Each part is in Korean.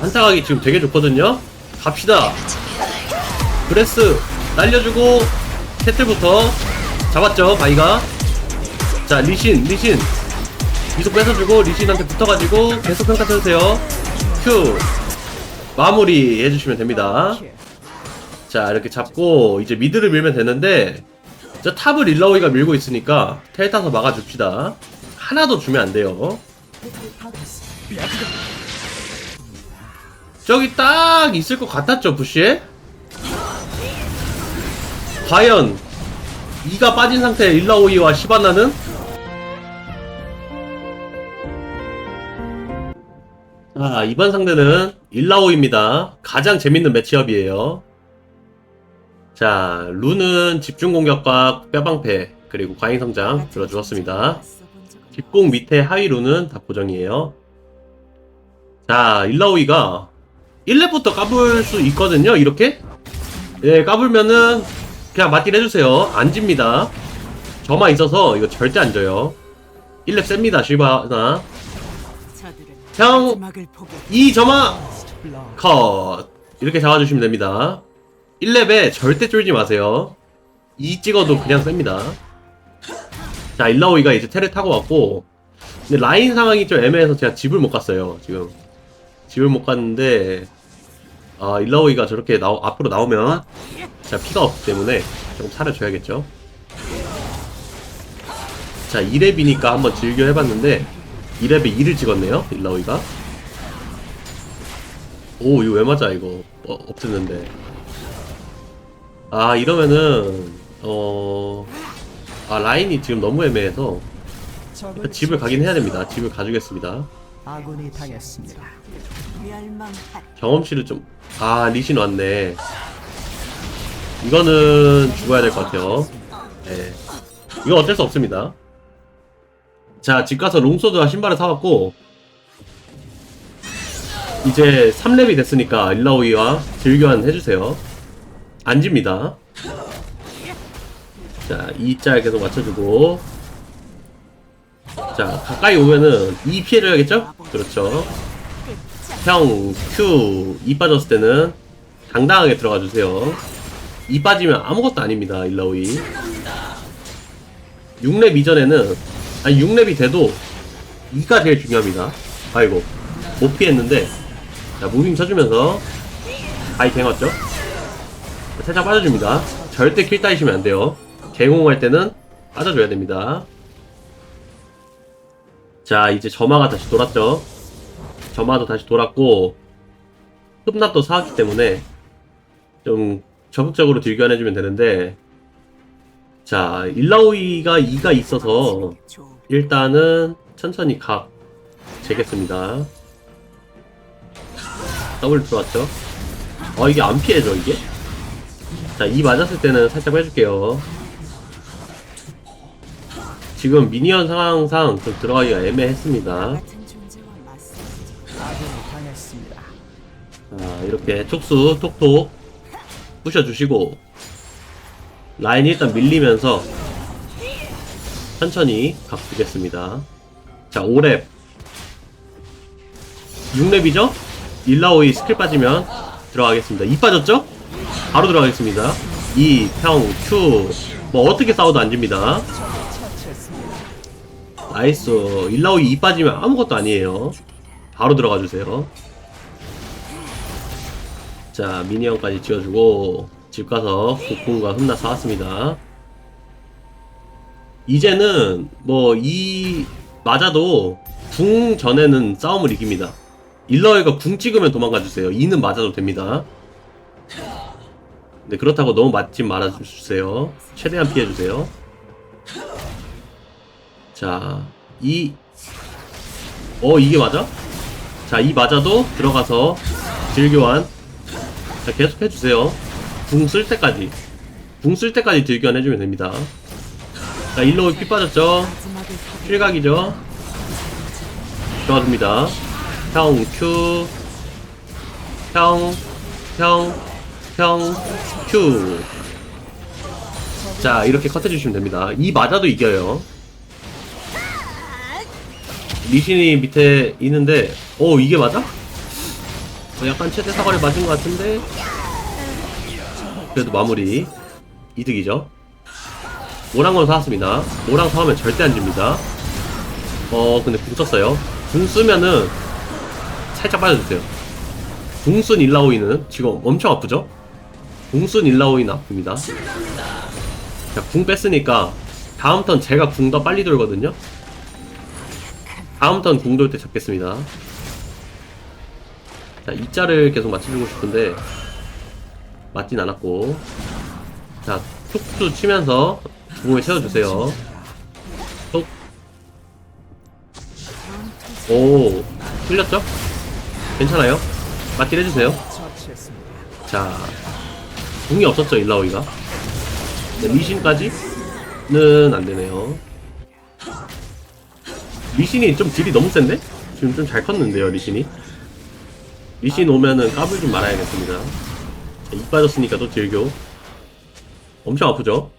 한타각이 지금 되게 좋거든요. 갑시다. 브레스 날려주고 캐틀부터 잡았죠 바이가. 자 리신 리신 이속 뺏어주고 리신한테 붙어가지고 계속 평타 쳐주세요. 큐 마무리 해주시면 됩니다. 자 이렇게 잡고 이제 미드를 밀면 되는데 저 탑을 일라오이가 밀고 있으니까 텔 타서 막아줍시다. 하나도 주면 안 돼요. 저기 딱 있을 것 같았죠 부시에? 과연 이가 빠진 상태의 일라오이와 시바나는 아 이번 상대는 일라오입니다. 가장 재밌는 매치업이에요. 자 룬은 집중 공격과 뼈방패 그리고 과잉 성장 들어주었습니다. 뒷공 밑에 하위 룬은 다 고정이에요. 자 일라오이가 1렙부터 까불 수 있거든요 이렇게. 예 까불면은 그냥 맞딜 해주세요. 안 집니다. 저마 있어서 이거 절대 안 져요. 1렙 셉니다 시바나. 형! 이 점화 컷. 이렇게 잡아주시면 됩니다. 1렙에 절대 쫄지 마세요. 2 찍어도 그냥 셉니다. 자 일라오이가 이제 테를 타고 왔고 근데 라인 상황이 좀 애매해서 제가 집을 못 갔어요 지금. 집을 못 갔는데 아 일라오이가 저렇게 나오, 앞으로 나오면 제가 피가 없기 때문에 조금 살려줘야겠죠? 자 2렙이니까 한번 즐겨 해봤는데 2렙에 2를 찍었네요 일라오이가. 오 이거 왜 맞아 이거? 어, 없앴는데. 아 이러면은 어... 아 라인이 지금 너무 애매해서 집을 가긴 해야 됩니다. 집을 가주겠습니다 아군이 당했습니다. 경험치를 좀, 아, 리신 왔네. 이거는 죽어야 될 것 같아요. 네. 이거 어쩔 수 없습니다. 자, 집 가서 롱소드와 신발을 사왔고, 이제 3렙이 됐으니까 일라오이와 딜교환 해주세요. 안 집니다. 자, 2짤 계속 맞춰주고, 자, 가까이 오면은 2 피해줘야겠죠? 그렇죠. 형, Q, 이 빠졌을 때는 당당하게 들어가 주세요. 이 빠지면 아무것도 아닙니다, 일라오이. 6렙 이전에는, 아니, 6렙이 돼도 2가 제일 중요합니다. 아이고, 못 피했는데, 자, 무빙 쳐주면서, 아이, 갱왔죠? 살짝 빠져줍니다. 절대 킬 따이시면 안 돼요. 개공할 때는 빠져줘야 됩니다. 자, 이제 점화가 다시 돌았죠? 점화도 다시 돌았고 흡납도 사왔기 때문에 좀 적극적으로 딜견해주면 되는데 자 일라오이가 2가 있어서 일단은 천천히 각 재겠습니다. 더블 들어왔죠? 어 이게 안 피해져 이게? 자 2 맞았을 때는 살짝 빼줄게요 지금 미니언 상황상 좀 들어가기가 애매했습니다. 자, 이렇게 촉수 톡톡 부셔주시고 라인이 일단 밀리면서 천천히 각주겠습니다. 자, 5렙 6렙이죠? 일라오이 스킬 빠지면 들어가겠습니다. 2 빠졌죠? 바로 들어가겠습니다. 2, 평, Q 뭐 어떻게 싸워도 안 집니다. 나이스 일라오이 2 빠지면 아무것도 아니에요. 바로 들어가 주세요. 자, 미니언까지 지어주고, 집 가서 국궁과 흠나 사왔습니다. 이제는, 뭐, 이, 맞아도, 궁 전에는 싸움을 이깁니다. 일러이가 궁 찍으면 도망가 주세요. 이는 맞아도 됩니다. 네, 그렇다고 너무 맞지 말아주세요. 최대한 피해주세요. 자, 이, 어, 이게 맞아? 자, 이 맞아도 들어가서 딜교환. 자, 계속 해주세요. 궁 쓸 때까지. 궁 쓸 때까지 딜교환 해주면 됩니다. 자, 일로 피 빠졌죠? 실각이죠? 도와줍니다. 형, Q. 형, 형, 형, Q. 자, 이렇게 컷 해주시면 됩니다. 이 맞아도 이겨요. 리신이 밑에 있는데 오 이게 맞아? 어, 약간 최대 사거리 맞은 것 같은데? 그래도 마무리. 이득이죠. 오랑건 사왔습니다. 오랑 사오면 절대 안 집니다. 어 근데 궁 썼어요. 궁 쓰면은 살짝 빠져주세요. 궁쓴 일라오이는 지금 엄청 아프죠? 궁쓴 일라오이는 아픕니다. 자, 궁 뺐으니까 다음 턴 제가 궁 더 빨리 돌거든요 다음 턴 궁 돌 때 잡겠습니다 자, 이 자를 계속 맞춰주고 싶은데 맞진 않았고 자, 툭툭 치면서 궁을 세워주세요 툭 오, 틀렸죠? 괜찮아요? 맞긴 해주세요. 자, 궁이 없었죠, 일라오이가. 네, 리신까지는 안 되네요. 리신이 좀 딜이 너무 센데? 지금 좀 잘 컸는데요, 리신이. 리신 오면은 까불 좀 말아야겠습니다. 자, 입 빠졌으니까 또 딜교. 엄청 아프죠?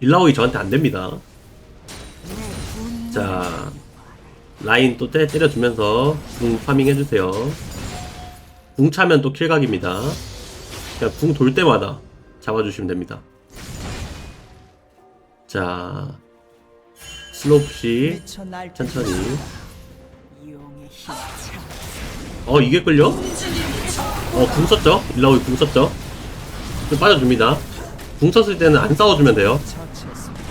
일라오이 저한테 안 됩니다. 자, 라인 또 때, 때려주면서 궁 파밍 해주세요. 궁 차면 또 킬각입니다. 그냥 궁 돌 때마다 잡아주시면 됩니다. 자, 미쳐 날 천천히. 어 이게 끌려? 어궁 썼죠? 일라오이 궁 썼죠? 좀 빠져줍니다. 궁 썼을 때는 안 싸워주면 돼요. 처치했습니다.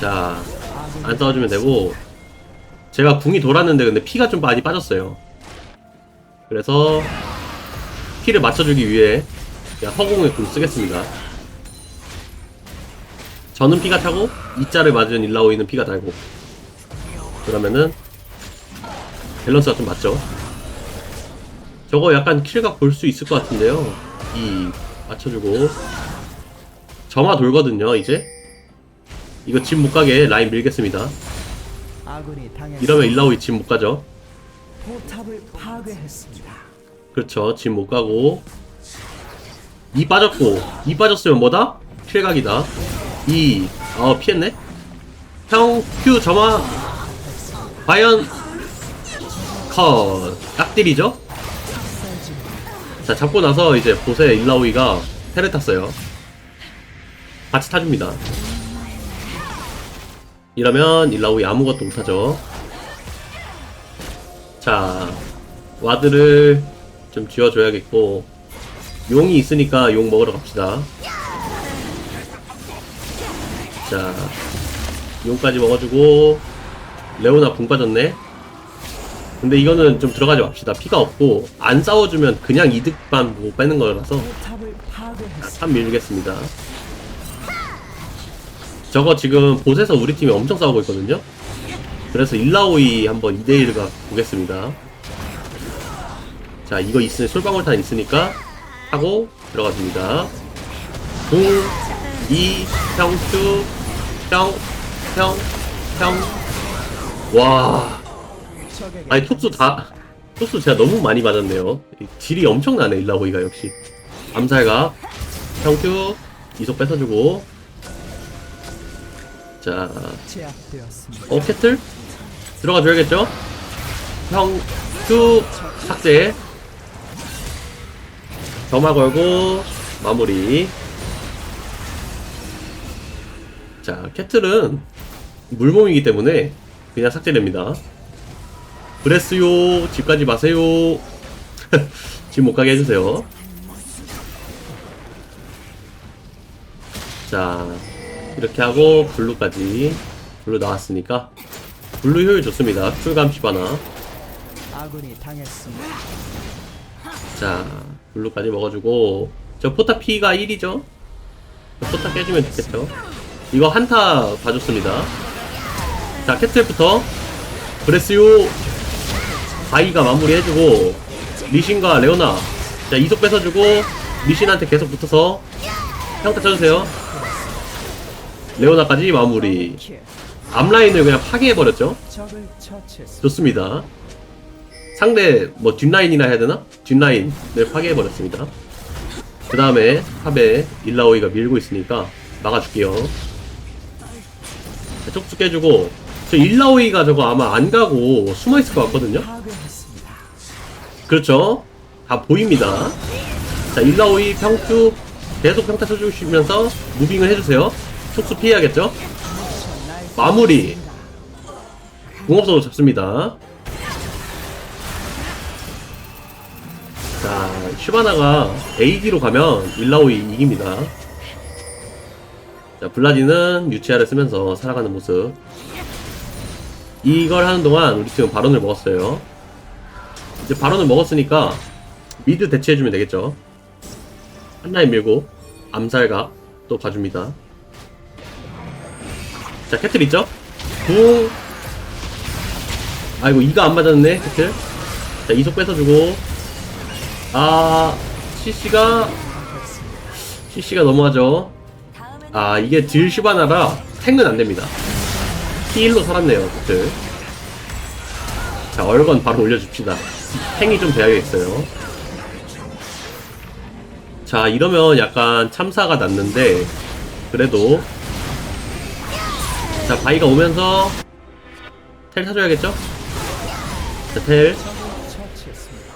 자, 아군이 안 싸워주면 되고 제가 궁이 돌았는데 근데 피가 좀 많이 빠졌어요. 그래서 피를 맞춰주기 위해 허공에 궁 쓰겠습니다. 저는 피가 차고 이자를 맞은 일라오이는 피가 달고 그러면은 밸런스가 좀 맞죠. 저거 약간 킬각 볼 수 있을 것 같은데요. 이 맞춰주고 점화 돌거든요 이제 이거 집 못 가게 라인 밀겠습니다. 이러면 일라오이 집 못 가죠. 포탑을 파괴했습니다. 그렇죠. 집 못 가고 이 빠졌고 이 빠졌으면 뭐다? 킬각이다. 이 어, 피했네. 형 Q 점화 과연 컷 깍딜이죠? 자 잡고 나서 이제 보세 일라오이가 테레 탔어요. 같이 타줍니다. 이러면 일라오이 아무것도 못하죠. 자 와드를 좀 지워줘야겠고 용이 있으니까 용 먹으러 갑시다 자 용까지 먹어주고 레오나 궁 빠졌네. 근데 이거는 좀 들어가지 맙시다. 피가 없고 안 싸워주면 그냥 이득만 못 빼는 거라서. 3 밀겠습니다. 저거 지금 보세서 우리 팀이 엄청 싸우고 있거든요? 그래서 일라오이 한번 2대1가 보겠습니다. 자 이거 있으면 솔방울탄 있으니까 하고 들어가줍니다. 공, 2, 평, 2, 평, 평, 평. 와 아니 톡수 다 톡수 제가 너무 많이 맞았네요 이 딜이 엄청나네 일라오이가 역시 암살각 평큐 이속 뺏어주고 자. 어, 캐틀? 들어가 줘야겠죠? 형, 큐, 삭제. 점화 걸고, 마무리. 자, 캐틀은 물몸이기 때문에 그냥 삭제됩니다. 브레스요, 집 가지 마세요. 집 못 가게 해주세요. 자, 이렇게 하고 블루까지 블루 나왔으니까 블루 효율 좋습니다. 쿨감 당했습니다. 자, 블루까지 먹어주고 저 포타 P가 1이죠? 포타 깨주면 좋겠죠? 이거 한타 봐줬습니다. 자, 캐틀부터 브레스요 바이가 마무리해주고 리신과 레오나 자 이속 뺏어주고 리신한테 계속 붙어서 평타 쳐주세요. 레오나까지 마무리. 킬. 앞라인을 그냥 파괴해버렸죠? 좋습니다. 상대 뭐 뒷라인이라 해야 되나? 뒷라인을 파괴해버렸습니다. 그 다음에 탑에 일라오이가 밀고 있으니까 막아줄게요. 자, 쪽쪽 깨주고 저 일라오이가 저거 아마 안 가고 숨어 있을 것 같거든요? 그렇죠. 다 보입니다. 자, 일라오이 평투 계속 평타 쳐주시면서 무빙을 해주세요. 촉수 피해야겠죠? 마무리. 공업선으로 잡습니다. 자, 슈바나가 AD로 가면 일라오이 이깁니다. 자, 블라디는 유치아를 쓰면서 살아가는 모습. 이걸 하는 동안 우리 팀은 바론을 먹었어요. 이제 바론을 먹었으니까 미드 대체해주면 되겠죠. 한 라인 밀고 암살각 또 봐줍니다. 자, 캐틀 있죠? 궁. 아이고, 이가 안 맞았네, 캐틀. 자, 이속 뺏어주고. 아, CC가, CC가 넘어가죠. 아, 이게 딜 슈바나라 탱은 안 됩니다. P1로 살았네요, 캐틀. 자, 얼건 바로 올려줍시다. 탱이 좀 되어야겠어요. 자, 이러면 약간 참사가 났는데, 그래도. 자, 바이가 오면서, 텔 사줘야겠죠? 자, 텔. 처치했습니다.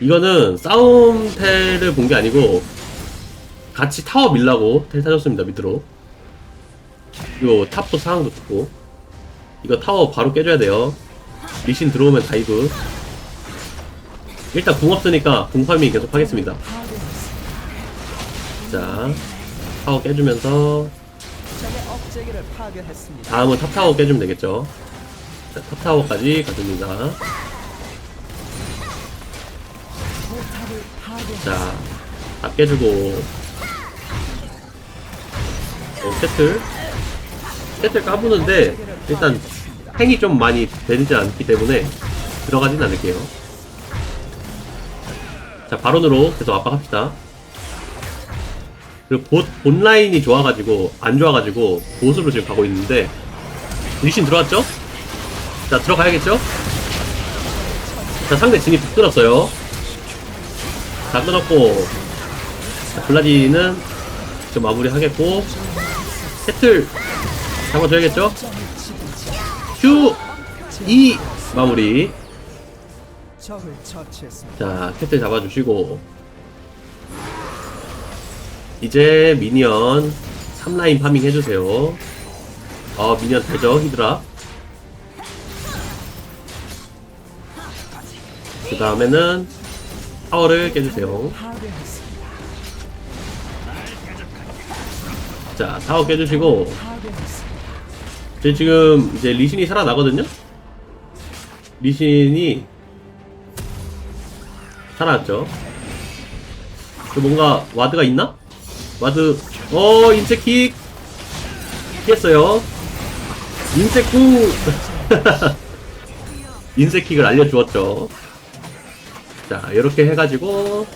이거는 싸움 텔을 본 게 아니고, 같이 타워 밀라고 텔 사줬습니다, 밑으로. 그리고 탑도 상황도 좋고. 이거 타워 바로 깨줘야 돼요. 리신 들어오면 다이브. 일단 궁 없으니까 궁 파밍 계속 하겠습니다. 자, 타워 깨주면서. 다음은 탑타워 깨주면 되겠죠. 자, 탑타워까지 가줍니다. 자, 다 깨주고. 어, 캐틀. 캐틀 까부는데, 일단, 탱이 좀 많이 되지 않기 때문에, 들어가진 않을게요. 자, 바론으로 계속 압박합시다. 그리고 봇, 본 라인이 좋아가지고, 안 좋아가지고, 보스로 지금 가고 있는데, 리신 들어왔죠? 자, 들어가야겠죠? 자, 상대 진입 끊었어요. 다 끊었고 자, 블라디는 좀 마무리 하겠고 캐틀 잡아줘야겠죠? Q 2 마무리. 자 캐틀 잡아주시고. 이제 미니언 3라인 파밍 해주세요. 어 미니언 되죠 히드라? 그 다음에는 타워를 깨주세요 자 타워 깨주시고. 제 지금 이제 리신이 살아나거든요? 리신이 살아났죠? 그 뭔가 와드가 있나? 와드 어 인sek킥 피했어요 인sek궁 인sek킥을 알려주었죠 자 이렇게 해가지고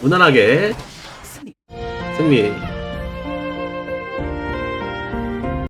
무난하게 승리